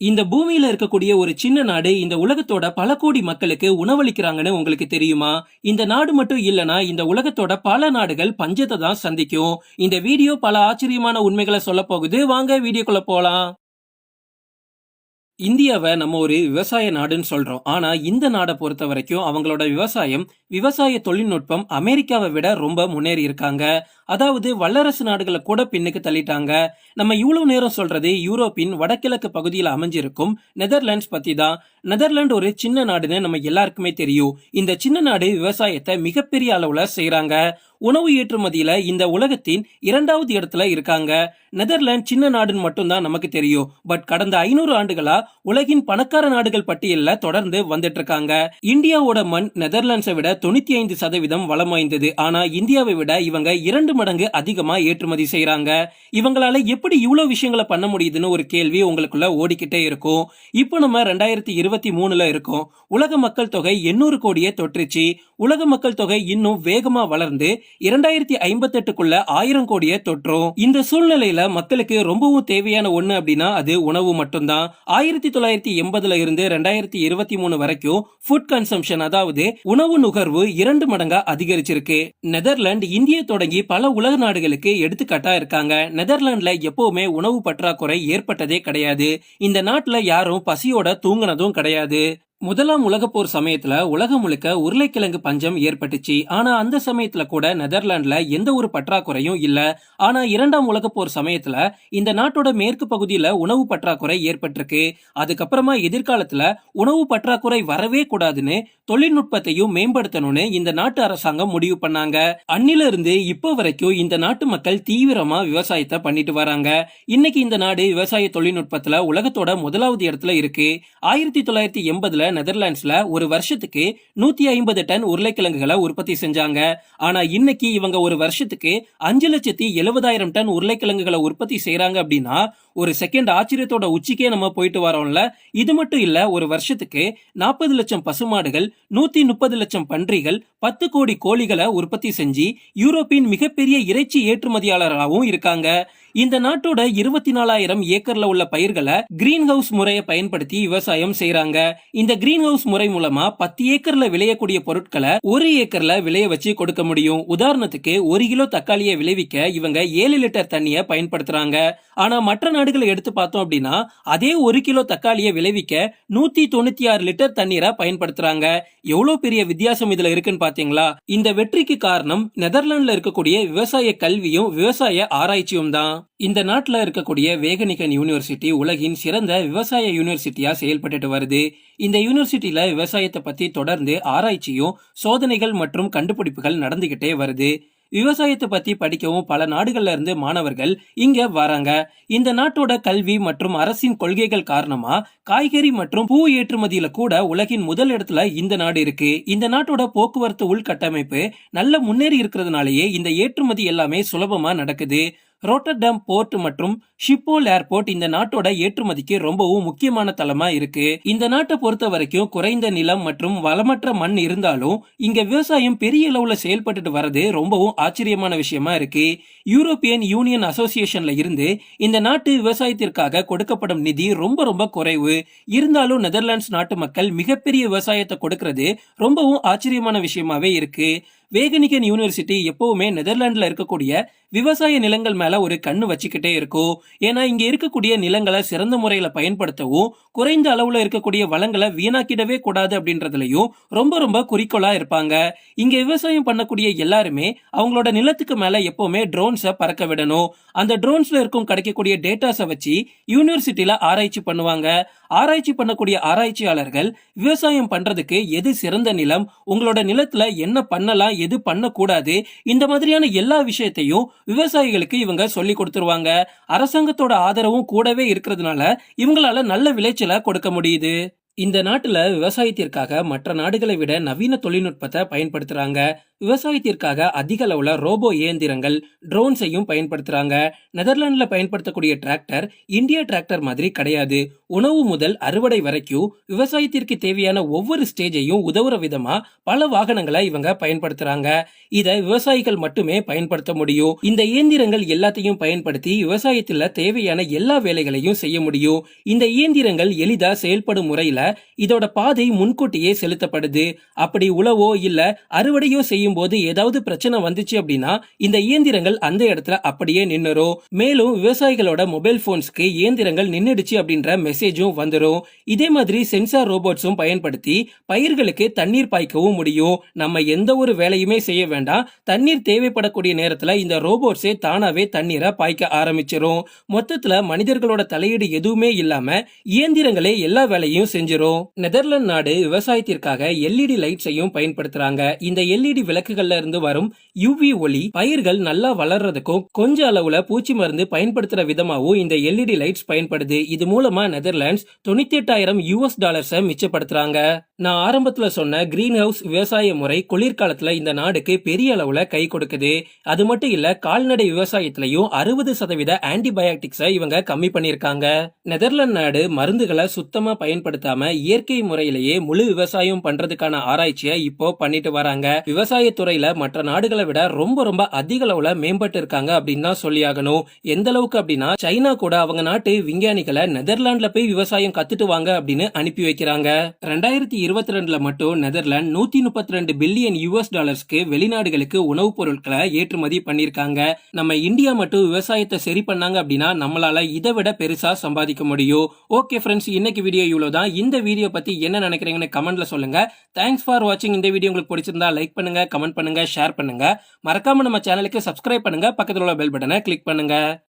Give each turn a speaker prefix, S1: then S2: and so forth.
S1: இந்த பூமியில இருக்கக்கூடிய ஒரு சின்ன நாடு இந்த உலகத்தோட பல கோடி மக்களுக்கு உணவளிக்கிறாங்கன்னு உங்களுக்கு தெரியுமா? இந்த நாடு மட்டும் இல்லனா இந்த உலகத்தோட பல நாடுகள் பஞ்சத்தை தான் சந்திக்கும். இந்த வீடியோ பல ஆச்சரியமான உண்மைகளை சொல்ல போகுது. வாங்க வீடியோக்குள்ள போலாம். இந்தியாவை நம்ம ஒரு விவசாய நாடுன்னு சொல்றோம். ஆனா இந்த நாடை பொறுத்த வரைக்கும் அவங்களோட விவசாயம் விவசாய தொழில்நுட்பம் அமெரிக்காவை விட ரொம்ப முன்னேறி இருக்காங்க. அதாவது வல்லரசு நாடுகளை கூட பின்னுக்கு தள்ளிட்டாங்க. நம்ம இவ்வளவு நேரம் சொல்றது யூரோப்பின் வடகிழக்கு பகுதியில் அமைஞ்சிருக்கும் நெதர்லாண்ட்ஸ் பத்தி தான். நெதர்லாண்ட் ஒரு சின்ன நாடுன்னு நம்ம எல்லாருக்குமே தெரியும். இந்த சின்ன நாடு விவசாயத்தை மிகப்பெரிய அளவுல செய்கிறாங்க உணவு ஏற்றுமதியில இந்த உலகத்தின் இரண்டாவது இடத்துல இருக்காங்க. நெதர்லாந்து சின்ன நாடுன்னு மட்டும்தான் நமக்கு தெரியும். பட் கடந்த ஐநூறு ஆண்டுகளா உலகின் பணக்கார நாடுகள் பட்டியலில் தொடர்ந்து வந்துட்டு இருக்காங்க இந்தியாவோட மண் நெதர்லாண்ட்ஸை விட தொண்ணூத்தி ஐந்து சதவீதம் வளம் வாய்ந்தது. ஆனா இந்தியாவை விட இவங்க இரண்டு மடங்கு அதிகமா ஏற்றுமதி செய்யறாங்க இவங்களால எப்படி இவ்வளவு விஷயங்களை பண்ண முடியுதுன்னு ஒரு கேள்வி உங்களுக்குள்ள ஓடிக்கிட்டே இருக்கும். இப்போ நம்ம ரெண்டாயிரத்தி இருபத்தி மூணுல இருக்கோம். உலக மக்கள் தொகை எண்ணூறு கோடியே தொற்றுச்சு. உலக மக்கள் தொகை இன்னும் வேகமா வளர்ந்து இரண்டாயிரத்தி ஐம்பத்தெட்டுக்குள்ள ஆயிரம் கோடியை தொற்றும். இந்த சூழ்நிலையில மக்களுக்கு ரொம்பவும் தேவையான ஒண்ணு அப்படின்னா அது உணவு மட்டும்தான். ஆயிரத்தி தொள்ளாயிரத்தி எண்பதுல இருந்து ரெண்டாயிரத்தி இருபத்தி மூணு வரைக்கும் ஃபுட் கன்சம்ஷன் அதாவது உணவு நுகர்வு இரண்டு மடங்கா அதிகரிச்சிருக்கு. நெதர்லாந்து இந்திய தொடங்கி பல உலக நாடுகளுக்கு எடுத்துக்காட்டா இருக்காங்க. நெதர்லாந்துல எப்பவுமே உணவு பற்றாக்குறை ஏற்பட்டதே கிடையாது. இந்த நாட்டுல யாரும் பசியோட தூங்குனதும் கிடையாது. முதலாம் உலகப்போர் சமயத்துல உலகம் முழுக்க உருளைக்கிழங்கு பஞ்சம் ஏற்பட்டுச்சு. ஆனா அந்த சமயத்துல கூட நெதர்லாந்துல எந்த ஒரு பற்றாக்குறையும் இல்ல. ஆனா இரண்டாம் உலகப்போர் சமயத்துல இந்த நாட்டோட மேற்கு பகுதியில உணவு பற்றாக்குறை ஏற்பட்டிருக்கு. அதுக்கப்புறமா எதிர்காலத்துல உணவு பற்றாக்குறை வரவே கூடாதுன்னு தொழில்நுட்பத்தையும் மேம்படுத்தணும்னு இந்த நாட்டு அரசாங்கம் முடிவு பண்ணாங்க. அன்னில இருந்து இப்போ வரைக்கும் இந்த நாட்டு மக்கள் தீவிரமா விவசாயத்தை பண்ணிட்டு வராங்க. இன்னைக்கு இந்த நாடு விவசாய தொழில்நுட்பத்துல உலகத்தோட முதலாவது இடத்துல இருக்கு. ஆயிரத்தி தொள்ளாயிரத்தி எண்பதுல நெதர்லாண்ட்ஸ்ல ஒரு வருஷத்துக்கு நூத்தி ஐம்பது டன் உருளைக்கிழங்குகளை உற்பத்தி செஞ்சாங்க. ஆனா இன்னைக்கு இவங்க ஒரு வருஷத்துக்கு அஞ்சு லட்சத்தி எழுபதாயிரம் டன் உருளைக்கிழங்குகளை உற்பத்தி செய்யறாங்க அப்படின்னா ஒரு செகண்ட் ஆச்சரியத்தோட உச்சிக்கே நம்ம போயிட்டு வரோம்ல. இது மட்டும் இல்ல ஒரு வருஷத்துக்கு நாற்பது லட்சம் பசுமாடுகள் நூத்தி முப்பது லட்சம் பன்றிகள் பத்து கோடி கோழிகளை உற்பத்தி செஞ்சு யூரோப்பின் மிகப்பெரிய இறைச்சி ஏற்றுமதியாளராகவும் இருக்காங்க. இந்த நாட்டோட இருபத்தி நாலாயிரம் ஏக்கர்ல உள்ள பயிர்களை கிரீன் ஹவுஸ் முறையை பயன்படுத்தி விவசாயம் செய்யறாங்க இந்த கிரீன் ஹவுஸ் முறை மூலமா பத்து ஏக்கர்ல விளையக்கூடிய பொருட்களை ஒரு ஏக்கர்ல விளைய வச்சு கொடுக்க முடியும். உதாரணத்துக்கு ஒரு கிலோ தக்காளியை விளைவிக்க இவங்க ஏழு லிட்டர் தண்ணியை பயன்படுத்துறாங்க. ஆனா மற்ற நாடுகளை எடுத்து பார்த்தோம் அப்படின்னா அதே ஒரு கிலோ தக்காளியை விளைவிக்க நூத்தி தொண்ணூத்தி ஆறு லிட்டர் தண்ணீரை பயன்படுத்துறாங்க. எவ்வளவு பெரிய வித்தியாசம் இதுல இருக்குன்னு பாத்தீங்களா? இந்த வெற்றிக்கு காரணம் நெதர்லாந்துல இருக்கக்கூடிய விவசாய கல்வியும் விவசாய ஆராய்ச்சியும் தான். இந்த நாட்டில் இருக்கக்கூடிய வேகனிகன் யூனிவர்சிட்டி உலகின் சிறந்த விவசாய யூனிவர்சிட்டியா செயல்பட்டுட்டு வருது. இந்த யூனிவர்சிட்டியில விவசாயத்தை பத்தி தொடர்ந்து ஆராய்ச்சியும் சோதனைகள் மற்றும் கண்டுபிடிப்புகள் நடந்துகிட்டே வருது. விவசாயத்தை பத்தி படிக்கவும் பல நாடுகள்ல இருந்து மாணவர்கள் இங்க வராங்க. இந்த நாட்டோட கல்வி மற்றும் அரசின் கொள்கைகள் காரணமா காய்கறி மற்றும் பூ ஏற்றுமதியில கூட உலகின் முதல் இடத்துல இந்த நாடு இருக்கு. இந்த நாட்டோட போக்குவரத்து உள்கட்டமைப்பு நல்ல முன்னேறி இருக்கிறதுனாலயே இந்த ஏற்றுமதி எல்லாமே சுலபமா நடக்குது. ரோட்டர்டாம் போர்ட் மற்றும் ஷிப்போல் ஏர்போர்ட் இந்த நாட்டோட ஏற்றுமதிக்கு ரொம்பவும் முக்கியமான தளமா இருக்கு. இந்த நாட்டை பொறுத்த வரைக்கும் குறைந்த நிலம் மற்றும் வளமற்ற மண் இருந்தாலும் இங்க விவசாயம் பெரிய அளவுல செயல்பட்டுட்டு வர்றது ரொம்பவும் ஆச்சரியமான விஷயமா இருக்கு. யூரோப்பியன் யூனியன் அசோசியேஷன்ல இருந்து இந்த நாட்டு விவசாயத்திற்காக கொடுக்கப்படும் நிதி ரொம்ப ரொம்ப குறைவு. இருந்தாலும் நெதர்லாண்ட்ஸ் நாட்டு மக்கள் மிகப்பெரிய விவசாயத்தை கொடுக்கறது ரொம்பவும் ஆச்சரியமான விஷயமாவே இருக்கு. வேகனிகன் யூனிவர்சிட்டி எப்பவுமே நெதர்லாண்டில் இருக்கக்கூடிய விவசாய நிலங்கள் மேல ஒரு கண்ணு வச்சுக்கிட்டே இருக்கும். ஏன்னா இங்க இருக்கக்கூடிய நிலங்களை சிறந்த முறையில பயன்படுத்தவும் குறைந்த அளவுல இருக்கக்கூடிய வளங்களை வீணாக்கிடவே கூடாது அப்படின்றதுலயும் ரொம்ப ரொம்ப குறிக்கோளா இருப்பாங்க. இங்க விவசாயம் பண்ணக்கூடிய எல்லாருமே அவங்களோட நிலத்துக்கு மேல எப்பவுமே ட்ரோன்ஸை பறக்க விடணும். அந்த ட்ரோன்ஸ்ல இருக்கும் கிடைக்கக்கூடிய டேட்டாஸை வச்சு யூனிவர்சிட்டியில ஆராய்ச்சி பண்ணுவாங்க. ஆராய்ச்சி பண்ணக்கூடிய ஆராய்ச்சியாளர்கள் விவசாயம் பண்றதுக்கு எது சிறந்த நிலம் உங்களோட நிலத்துல என்ன பண்ணலாம் எது பண்ணக்கூடாது? இந்த மாதிரியான எல்லா விஷயத்தையும் விவசாயிகளுக்கு இவங்க சொல்லி கொடுத்துருவாங்க. அரசாங்கத்தோட ஆதரவும் கூடவே இருக்கிறதுனால இவங்களால நல்ல விளைச்சலை கொடுக்க முடியுது. இந்த நாட்டில் விவசாயத்திற்காக மற்ற நாடுகளை விட நவீன தொழில்நுட்பத்தை பயன்படுத்துறாங்க. விவசாயத்திற்காக அதிக அளவுல ரோபோ இயந்திரங்கள் ட்ரோன்ஸையும் பயன்படுத்துறாங்க. நெதர்லாண்டில் பயன்படுத்தக்கூடிய டிராக்டர் இந்திய டிராக்டர் மாதிரி கிடையாது. உணவு முதல் அறுவடை வரைக்கும் விவசாயத்திற்கு தேவையான ஒவ்வொரு ஸ்டேஜையும் உதவுற விதமா பல வாகனங்களை இவங்க பயன்படுத்துறாங்க. இதை விவசாயிகள் மட்டுமே பயன்படுத்த முடியும். இந்த இயந்திரங்கள் எல்லாத்தையும் பயன்படுத்தி விவசாயத்தில் தேவையான எல்லா வேலைகளையும் செய்ய முடியும். இந்த இயந்திரங்கள் எளிதா செயல்படும் முறையில் இதோட பாதை முன்கூட்டியே செலுத்தப்படுது. அப்படி உழவோ இல்ல அறுவடையோ செய்யும் போது ஏதாவது பிரச்சனை வந்துச்சு அப்படின்னா இந்த இயந்திரங்கள் அந்த இடத்துல அப்படியே நின்னுரும் மேலும் விவசாயிகளோட மொபைல் போன்ஸ்க்கு இயந்திரங்கள் நின்னுடுச்சு அப்படின்ற மெசேஜும் வந்துடும் இதே மாதிரி சென்சார் ரோபோட்ஸும் பயன்படுத்தி பயிர்களுக்கு தண்ணீர் பாய்க்கவும் முடியும். நம்ம எந்த ஒரு வேலையுமே செய்ய வேண்டாம். தண்ணீர் தேவைப்படக்கூடிய நேரத்துல இந்த ரோபோட்ஸே தானாவே தண்ணீரை பாய்க்க ஆரம்பிச்சிடும் மொத்தத்துல மனிதர்களோட தலையீடு எதுவுமே இல்லாம இயந்திரங்களே எல்லா வேலையும் செஞ்சு செஞ்சிரும் நெதர்லாந்து நாடு விவசாயத்திற்காக எல்இடி லைட்ஸையும் பயன்படுத்துறாங்க. இந்த எல்இடி விளக்குகள்ல இருந்து வரும் யூவி ஒளி பயிர்கள் நல்லா வளர்றதுக்கும் கொஞ்ச அளவுல பூச்சி மருந்து பயன்படுத்துற விதமாவும் இந்த எல்இடி லைட்ஸ் பயன்படுது. இது மூலமா நெதர்லாண்ட்ஸ் தொண்ணூத்தி எட்டாயிரம் யூஎஸ் டாலர்ஸை மிச்சப்படுத்துறாங்க. நான் ஆரம்பத்துல சொன்ன கிரீன் ஹவுஸ் விவசாய முறை குளிர்காலத்துல இந்த நாடுக்கு பெரிய அளவுல கை கொடுக்குது. அது மட்டும் இல்ல கால்நடை விவசாயத்திலையும் அறுபது சதவீத ஆன்டிபயாட்டிக்ஸை இவங்க கம்மி பண்ணிருக்காங்க நெதர்லாந்து நாடு மருந்துகளை சுத்தமா பயன்படுத்தாம இயற்கை முறையிலேயே முழு விவசாயம் பண்றதுக்கான ஆராய்ச்சியை இப்போ பண்ணிட்டு வராங்க. விவசாயத்துறையில மற்ற நாடுகளை விட ரொம்ப ரொம்ப அதிக அளவுல மேம்பட்டு இருக்காங்க அப்படின்னு தான் சொல்லியாகணும் எந்த அளவுக்கு அப்படின்னா சைனா கூட அவங்க நாட்டு விஞ்ஞானிகளை நெதர்லாந்துல போய் விவசாயம் கத்துட்டு வாங்க அப்படின்னு அனுப்பி வைக்கிறாங்க. ரெண்டாயிரத்தி இருபத்தி ரெண்டுல மட்டும் நெதர்லாந்து நூத்தி முப்பத்தி ரெண்டு பில்லியன் யூஎஸ் டாலர்ஸ்க்கு வெளிநாடுகளுக்கு உணவுப் பொருட்களை ஏற்றுமதி பண்ணிருக்காங்க நம்ம இந்தியா மட்டும் விவசாயத்தை சரி பண்ணாங்க அப்படின்னா நம்மளால இதை விட பெருசா சம்பாதிக்க முடியும். ஓகே ஃப்ரெண்ட்ஸ் இன்னைக்கு வீடியோ இவ்வளவுதான். இந்த இந்த வீடியோ பற்றி என்ன நினைக்கிறீங்கன்னு கமெண்ட்ல சொல்லுங்க. தேங்க்ஸ் ஃபார் வாட்சிங் இந்த வீடியோ உங்களுக்கு பிடிச்சிருந்தா லைக் பண்ணுங்க கமெண்ட் பண்ணுங்க ஷேர் பண்ணுங்க. மறக்காம நம்ம சேனலுக்கு சப்ஸ்கிரைப் பண்ணுங்க. பக்கத்தில் உள்ள பெல் பட்டனை கிளிக் பண்ணுங்க.